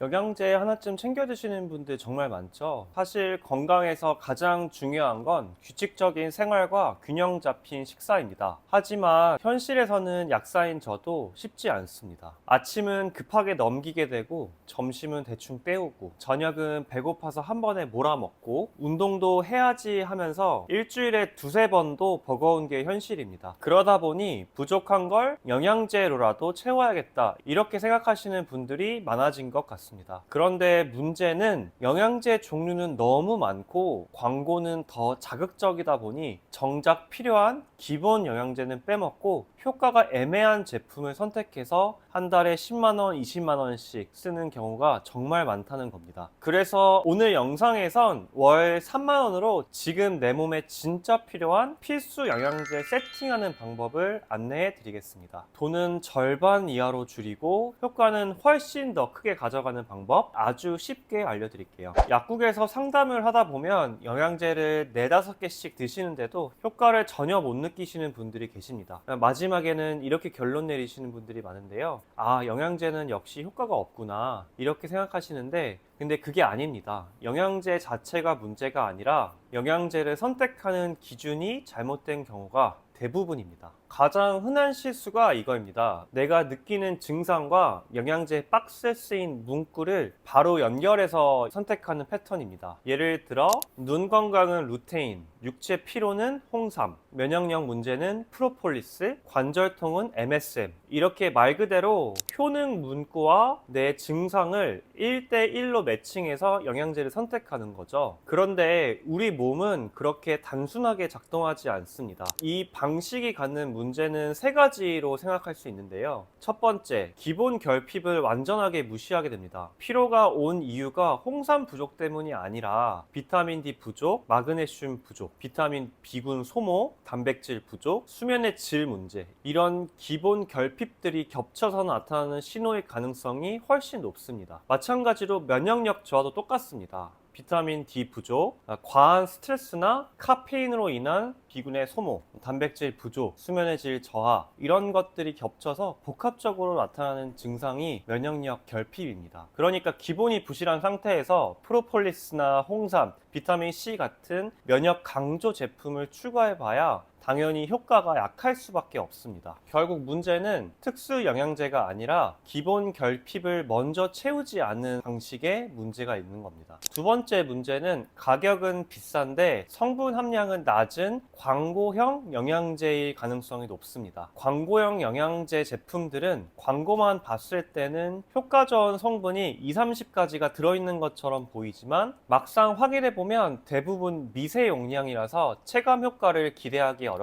영양제 하나쯤 챙겨 드시는 분들 정말 많죠. 사실 건강에서 가장 중요한 건 규칙적인 생활과 균형 잡힌 식사입니다. 하지만 현실에서는 약사인 저도 쉽지 않습니다. 아침은 급하게 넘기게 되고 점심은 대충 때우고 저녁은 배고파서 한 번에 몰아먹고 운동도 해야지 하면서 일주일에 두세 번도 버거운 게 현실입니다. 그러다 보니 부족한 걸 영양제로라도 채워야겠다 이렇게 생각하시는 분들이 많아진 것 같습니다. 그런데 문제는 영양제 종류는 너무 많고 광고는 더 자극적이다 보니 정작 필요한 기본 영양제는 빼먹고 효과가 애매한 제품을 선택해서 한 달에 10만원, 20만원씩 쓰는 경우가 정말 많다는 겁니다. 그래서 오늘 영상에선 월 3만원으로 지금 내 몸에 진짜 필요한 필수 영양제 세팅하는 방법을 안내해 드리겠습니다. 돈은 절반 이하로 줄이고 효과는 훨씬 더 크게 가져가는 방법 아주 쉽게 알려드릴게요. 약국에서 상담을 하다 보면 영양제를 4, 5개씩 드시는데도 효과를 전혀 못 느끼시는 분들이 계십니다. 마지막에는 이렇게 결론 내리시는 분들이 많은데요. 아, 영양제는 역시 효과가 없구나. 이렇게 생각하시는데 근데 그게 아닙니다. 영양제 자체가 문제가 아니라 영양제를 선택하는 기준이 잘못된 경우가 대부분입니다. 가장 흔한 실수가 이거입니다. 내가 느끼는 증상과 영양제 박스에 쓰인 문구를 바로 연결해서 선택하는 패턴입니다. 예를 들어 눈 건강은 루테인, 육체 피로는 홍삼, 면역력 문제는 프로폴리스, 관절통은 MSM 이렇게 말 그대로 효능 문구와 내 증상을 1대1로 매칭해서 영양제를 선택하는 거죠. 그런데 우리 몸은 그렇게 단순하게 작동하지 않습니다. 이 방식이 갖는 문제는 세 가지로 생각할 수 있는데요. 첫 번째, 기본 결핍을 완전하게 무시하게 됩니다. 피로가 온 이유가 홍삼 부족 때문이 아니라 비타민 D 부족, 마그네슘 부족, 비타민 B군 소모, 단백질 부족, 수면의 질 문제 이런 기본 결핍들이 겹쳐서 나타나는 신호의 가능성이 훨씬 높습니다. 마찬가지로 면역력 저하도 똑같습니다. 비타민 D 부족, 아, 과한 스트레스나 카페인으로 인한 비군의 소모, 단백질 부족, 수면의 질 저하 이런 것들이 겹쳐서 복합적으로 나타나는 증상이 면역력 결핍입니다. 그러니까 기본이 부실한 상태에서 프로폴리스나 홍삼, 비타민 C 같은 면역 강조 제품을 추가해 봐야 당연히 효과가 약할 수밖에 없습니다. 결국 문제는 특수 영양제가 아니라 기본 결핍을 먼저 채우지 않는 방식에 문제가 있는 겁니다. 두 번째 문제는 가격은 비싼데 성분 함량은 낮은 광고형 영양제일 가능성이 높습니다. 광고형 영양제 제품들은 광고만 봤을 때는 효과 좋은 성분이 2, 30가지가 들어있는 것처럼 보이지만 막상 확인해 보면 대부분 미세 용량이라서 체감 효과를 기대하기 어렵습니다.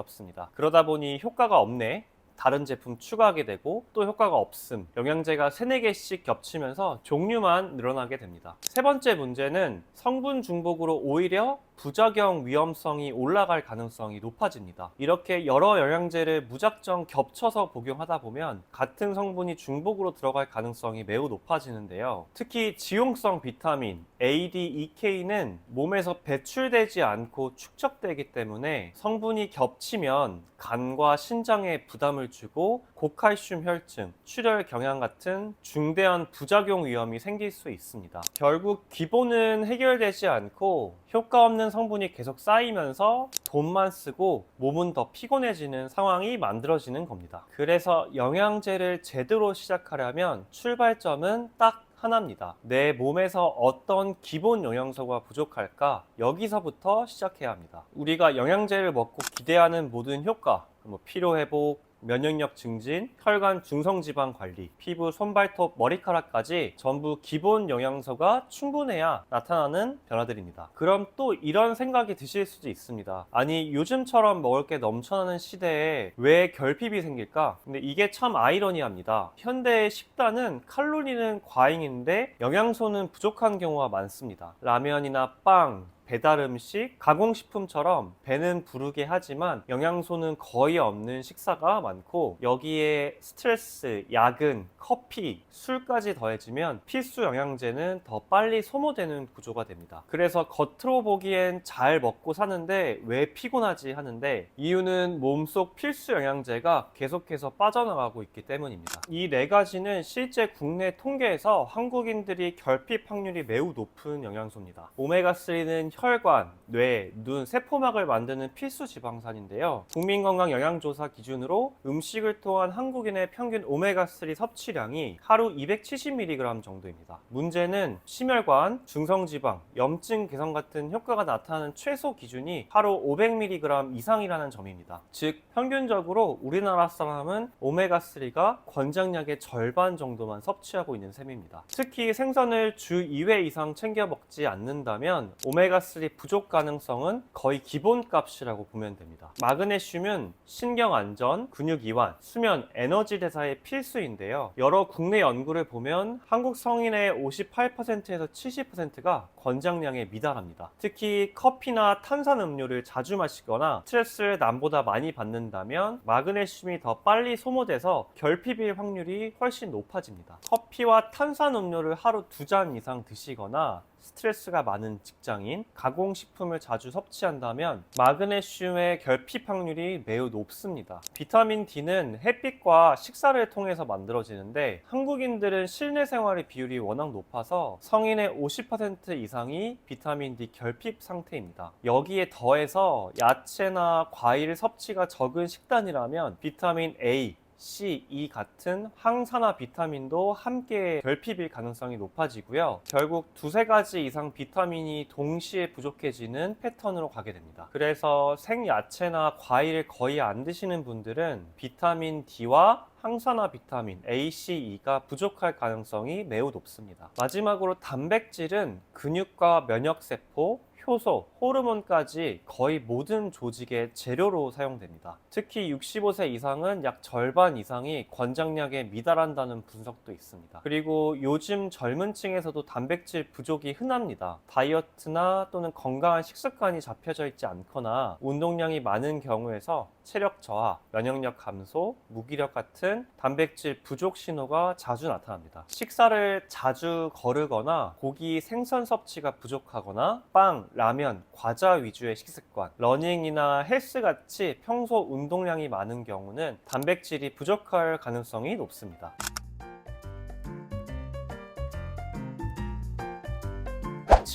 그러다 보니 효과가 없네. 다른 제품 추가하게 되고 또 효과가 없음. 영양제가 3, 4개씩 겹치면서 종류만 늘어나게 됩니다. 세 번째 문제는 성분 중복으로 오히려 부작용 위험성이 올라갈 가능성이 높아집니다. 이렇게 여러 영양제를 무작정 겹쳐서 복용하다 보면 같은 성분이 중복으로 들어갈 가능성이 매우 높아지는데요. 특히 지용성 비타민 A, D, E, K는 몸에서 배출되지 않고 축적되기 때문에 성분이 겹치면 간과 신장에 부담을 주고 고칼슘 혈증, 출혈 경향 같은 중대한 부작용 위험이 생길 수 있습니다. 결국 기본은 해결되지 않고 효과 없는 성분이 계속 쌓이면서 돈만 쓰고 몸은 더 피곤해지는 상황이 만들어지는 겁니다. 그래서 영양제를 제대로 시작하려면 출발점은 딱 하나입니다. 내 몸에서 어떤 기본 영양소가 부족할까? 여기서부터 시작해야 합니다. 우리가 영양제를 먹고 기대하는 모든 효과, 뭐 피로 회복, 면역력 증진, 혈관 중성 지방 관리, 피부 손발톱 머리카락까지 전부 기본 영양소가 충분해야 나타나는 변화들입니다. 그럼 또 이런 생각이 드실 수도 있습니다. 아니 요즘처럼 먹을 게 넘쳐나는 시대에 왜 결핍이 생길까? 근데 이게 참 아이러니합니다. 현대의 식단은 칼로리는 과잉인데 영양소는 부족한 경우가 많습니다. 라면이나 빵, 배달 음식, 가공식품처럼 배는 부르게 하지만 영양소는 거의 없는 식사가 많고 여기에 스트레스, 야근, 커피, 술까지 더해지면 필수 영양제는 더 빨리 소모되는 구조가 됩니다. 그래서 겉으로 보기엔 잘 먹고 사는데 왜 피곤하지 하는데 이유는 몸속 필수 영양제가 계속해서 빠져나가고 있기 때문입니다. 이 네 가지는 실제 국내 통계에서 한국인들이 결핍 확률이 매우 높은 영양소입니다. 오메가3는 혈관, 뇌, 눈, 세포막을 만드는 필수 지방산인데요. 국민건강영양조사 기준으로 음식을 통한 한국인의 평균 오메가3 섭취량이 하루 270mg 정도입니다. 문제는 심혈관, 중성지방, 염증 개선 같은 효과가 나타나는 최소 기준이 하루 500mg 이상이라는 점입니다. 즉, 평균적으로 우리나라 사람은 오메가3가 권장량의 절반 정도만 섭취하고 있는 셈입니다. 특히 생선을 주 2회 이상 챙겨 먹지 않는다면 오메가3 부족 가능성은 거의 기본값이라고 보면 됩니다. 마그네슘은 신경 안전, 근육 이완, 수면, 에너지 대사의 필수인데요. 여러 국내 연구를 보면 한국 성인의 58%에서 70%가 권장량에 미달합니다. 특히 커피나 탄산 음료를 자주 마시거나 스트레스를 남보다 많이 받는다면 마그네슘이 더 빨리 소모돼서 결핍일 확률이 훨씬 높아집니다. 커피와 탄산 음료를 하루 두 잔 이상 드시거나 스트레스가 많은 직장인, 가공식품을 자주 섭취한다면 마그네슘의 결핍 확률이 매우 높습니다. 비타민 D는 햇빛과 식사를 통해서 만들어지는데 한국인들은 실내 생활의 비율이 워낙 높아서 성인의 50% 이상이 비타민 D 결핍 상태입니다. 여기에 더해서 야채나 과일 섭취가 적은 식단이라면 비타민 A, C, E 같은 항산화 비타민도 함께 결핍일 가능성이 높아지고요. 결국 두세 가지 이상 비타민이 동시에 부족해지는 패턴으로 가게 됩니다. 그래서 생야채나 과일을 거의 안 드시는 분들은 비타민 D와 항산화 비타민 A, C, E가 부족할 가능성이 매우 높습니다. 마지막으로 단백질은 근육과 면역세포, 효소, 호르몬까지 거의 모든 조직의 재료로 사용됩니다. 특히 65세 이상은 약 절반 이상이 권장량에 미달한다는 분석도 있습니다. 그리고 요즘 젊은 층에서도 단백질 부족이 흔합니다. 다이어트나 또는 건강한 식습관이 잡혀져 있지 않거나 운동량이 많은 경우에서 체력 저하, 면역력 감소, 무기력 같은 단백질 부족 신호가 자주 나타납니다. 식사를 자주 거르거나 고기, 생선 섭취가 부족하거나 빵, 라면, 과자 위주의 식습관, 러닝이나 헬스 같이 평소 운동량이 많은 경우는 단백질이 부족할 가능성이 높습니다.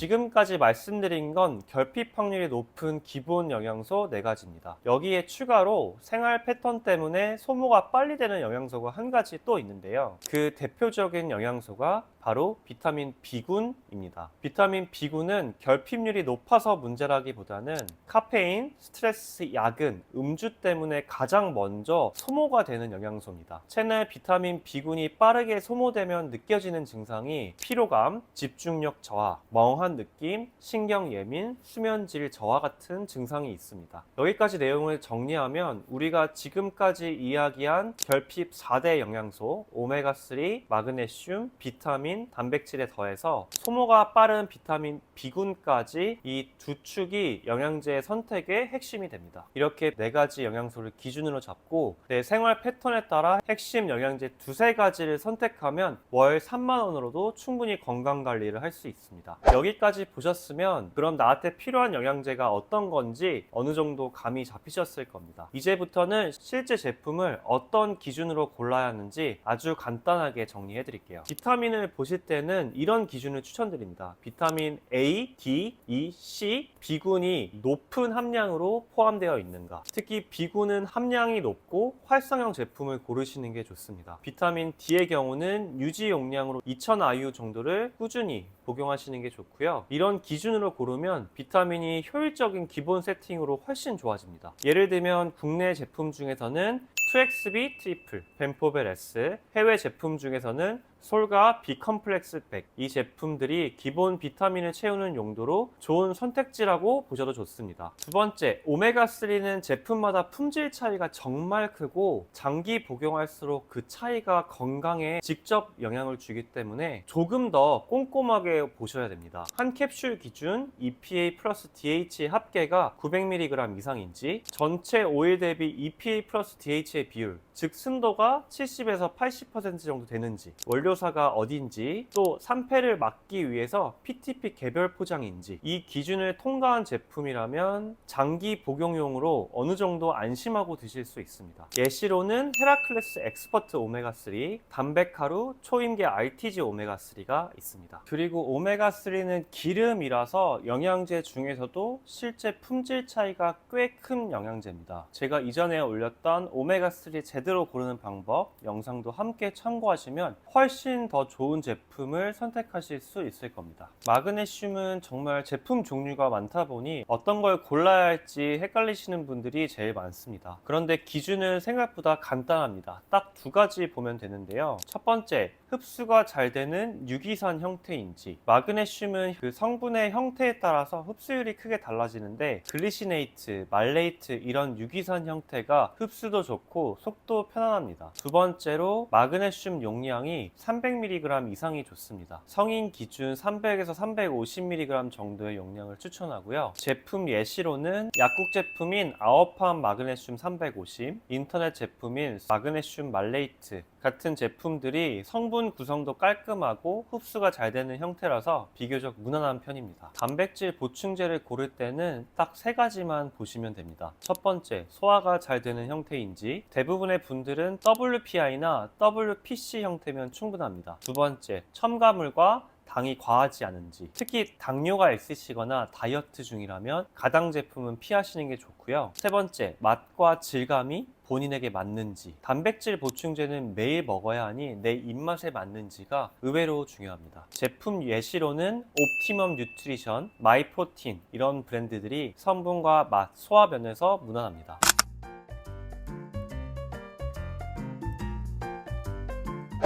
지금까지 말씀드린 건 결핍 확률이 높은 기본 영양소 4가지입니다. 여기에 추가로 생활 패턴 때문에 소모가 빨리 되는 영양소가 한 가지 또 있는데요. 그 대표적인 영양소가 바로 비타민 B군입니다. 비타민 B군은 결핍률이 높아서 문제라기보다는 카페인, 스트레스, 야근, 음주 때문에 가장 먼저 소모가 되는 영양소입니다. 체내 비타민 B군이 빠르게 소모되면 느껴지는 증상이 피로감, 집중력 저하, 멍한 느낌, 신경 예민, 수면 질 저하 같은 증상이 있습니다. 여기까지 내용을 정리하면 우리가 지금까지 이야기한 결핍 4대 영양소 오메가3, 마그네슘, 비타민, 단백질에 더해서 소모가 빠른 비타민 B군까지 이 두 축이 영양제의 선택의 핵심이 됩니다. 이렇게 네 가지 영양소를 기준으로 잡고 내 생활 패턴에 따라 핵심 영양제 두세 가지를 선택하면 월 3만 원으로도 충분히 건강 관리를 할 수 있습니다. 여기까지 보셨으면 그럼 나한테 필요한 영양제가 어떤 건지 어느 정도 감이 잡히셨을 겁니다. 이제부터는 실제 제품을 어떤 기준으로 골라야 하는지 아주 간단하게 정리해 드릴게요. 비타민을 보실 때는 이런 기준을 추천드립니다. 비타민 A, D, E, C, B군이 높은 함량으로 포함되어 있는가. 특히 B군은 함량이 높고 활성형 제품을 고르시는 게 좋습니다. 비타민 D의 경우는 유지 용량으로 2000 IU 정도를 꾸준히 복용하시는 게 좋고요. 이런 기준으로 고르면 비타민이 효율적인 기본 세팅으로 훨씬 좋아집니다. 예를 들면 국내 제품 중에서는 2XB 트리플, 벤포벨 S, 해외 제품 중에서는 솔과 비컴플렉스 백. 이 제품들이 기본 비타민을 채우는 용도로 좋은 선택지라고 보셔도 좋습니다. 두 번째, 오메가3는 제품마다 품질 차이가 정말 크고 장기 복용할수록 그 차이가 건강에 직접 영향을 주기 때문에 조금 더 꼼꼼하게 보셔야 됩니다. 한 캡슐 기준 EPA 플러스 DHA 합계가 900mg 이상인지 전체 오일 대비 EPA 플러스 DHA 비율, 즉 순도가 70에서 80% 정도 되는지, 원료 사가 어딘지, 또 산패를 막기 위해서 PTP 개별 포장인지 이 기준을 통과한 제품이라면 장기 복용용으로 어느 정도 안심하고 드실 수 있습니다. 예시로는 헤라클레스 엑스퍼트 오메가3, 담백하루 초임계 RTG 오메가3가 있습니다. 그리고 오메가3는 기름이라서 영양제 중에서도 실제 품질 차이가 꽤 큰 영양제입니다. 제가 이전에 올렸던 오메가3 제대로 고르는 방법 영상도 함께 참고하시면 훨씬 더 좋은 제품을 선택하실 수 있을 겁니다. 마그네슘은 정말 제품 종류가 많다 보니 어떤 걸 골라야 할지 헷갈리시는 분들이 제일 많습니다. 그런데 기준은 생각보다 간단합니다. 딱 두 가지 보면 되는데요. 첫 번째, 흡수가 잘 되는 유기산 형태인지 마그네슘은 그 성분의 형태에 따라서 흡수율이 크게 달라지는데 글리시네이트, 말레이트 이런 유기산 형태가 흡수도 좋고 속도 편안합니다. 두 번째로 마그네슘 용량이 300mg 이상이 좋습니다. 성인 기준 300에서 350mg 정도의 용량을 추천하고요. 제품 예시로는 약국 제품인 아워팜 마그네슘 350, 인터넷 제품인 마그네슘 말레이트 같은 제품들이 성분 구성도 깔끔하고 흡수가 잘 되는 형태라서 비교적 무난한 편입니다. 단백질 보충제를 고를 때는 딱 세 가지만 보시면 됩니다. 첫 번째, 소화가 잘 되는 형태인지 대부분의 분들은 WPI나 WPC 형태면 충분합니다. 두 번째, 첨가물과 당이 과하지 않은지. 특히 당뇨가 있으시거나 다이어트 중이라면 가당 제품은 피하시는 게 좋고요. 세 번째 맛과 질감이 본인에게 맞는지. 단백질 보충제는 매일 먹어야 하니 내 입맛에 맞는지가 의외로 중요합니다. 제품 예시로는 옵티멈 뉴트리션, 마이프로틴 이런 브랜드들이 성분과 맛, 소화 면에서 무난합니다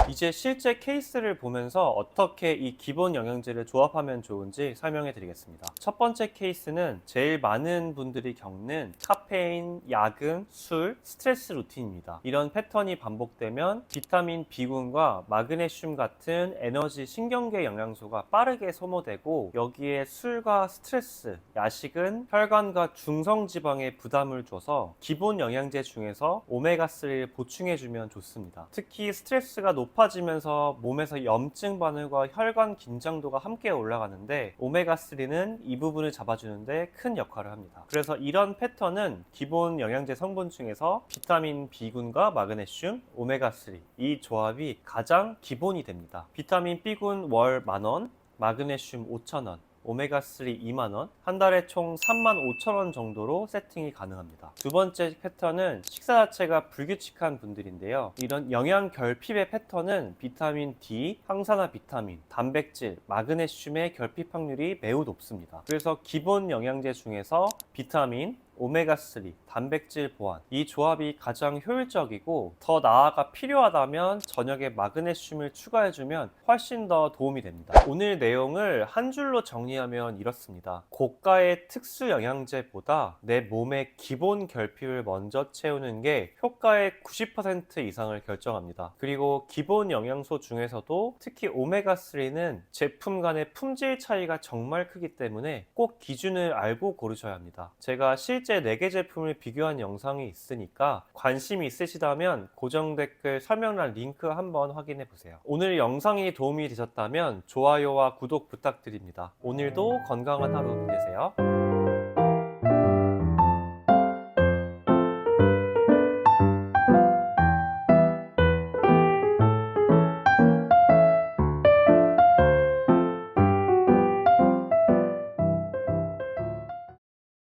이제 실제 케이스를 보면서 어떻게 이 기본 영양제를 조합하면 좋은지 설명해 드리겠습니다. 첫 번째 케이스는 제일 많은 분들이 겪는 카페인, 야근, 술, 스트레스 루틴입니다. 이런 패턴이 반복되면 비타민 B군과 마그네슘 같은 에너지 신경계 영양소가 빠르게 소모되고 여기에 술과 스트레스, 야식은 혈관과 중성 지방에 부담을 줘서 기본 영양제 중에서 오메가3를 보충해 주면 좋습니다. 특히 스트레스가 높 아지면서 몸에서 염증 반응과 혈관 긴장도가 함께 올라가는데 오메가3는 이 부분을 잡아주는데 큰 역할을 합니다. 그래서 이런 패턴은 기본 영양제 성분 중에서 비타민 B군과 마그네슘, 오메가3 이 조합이 가장 기본이 됩니다. 비타민 B군 월 만원, 마그네슘 5천원, 오메가3 2만원, 한 달에 총 3만 5천원 정도로 세팅이 가능합니다. 두 번째 패턴은 식사 자체가 불규칙한 분들인데요. 이런 영양 결핍의 패턴은 비타민 D, 항산화 비타민, 단백질, 마그네슘의 결핍 확률이 매우 높습니다. 그래서 기본 영양제 중에서 비타민, 오메가3, 단백질 보완 이 조합이 가장 효율적이고 더 나아가 필요하다면 저녁에 마그네슘을 추가해주면 훨씬 더 도움이 됩니다. 오늘 내용을 한 줄로 정리하면 이렇습니다. 고가의 특수 영양제보다 내 몸의 기본 결핍을 먼저 채우는 게 효과의 90% 이상을 결정합니다. 그리고 기본 영양소 중에서도 특히 오메가3는 제품 간의 품질 차이가 정말 크기 때문에 꼭 기준을 알고 고르셔야 합니다. 제가 실제 4개 제품을 비교한 영상이 있으니까 관심이 있으시다면 고정 댓글 설명란 링크 한번 확인해 보세요. 오늘 영상이 도움이 되셨다면 좋아요와 구독 부탁드립니다. 오늘도 건강한 하루 보내세요.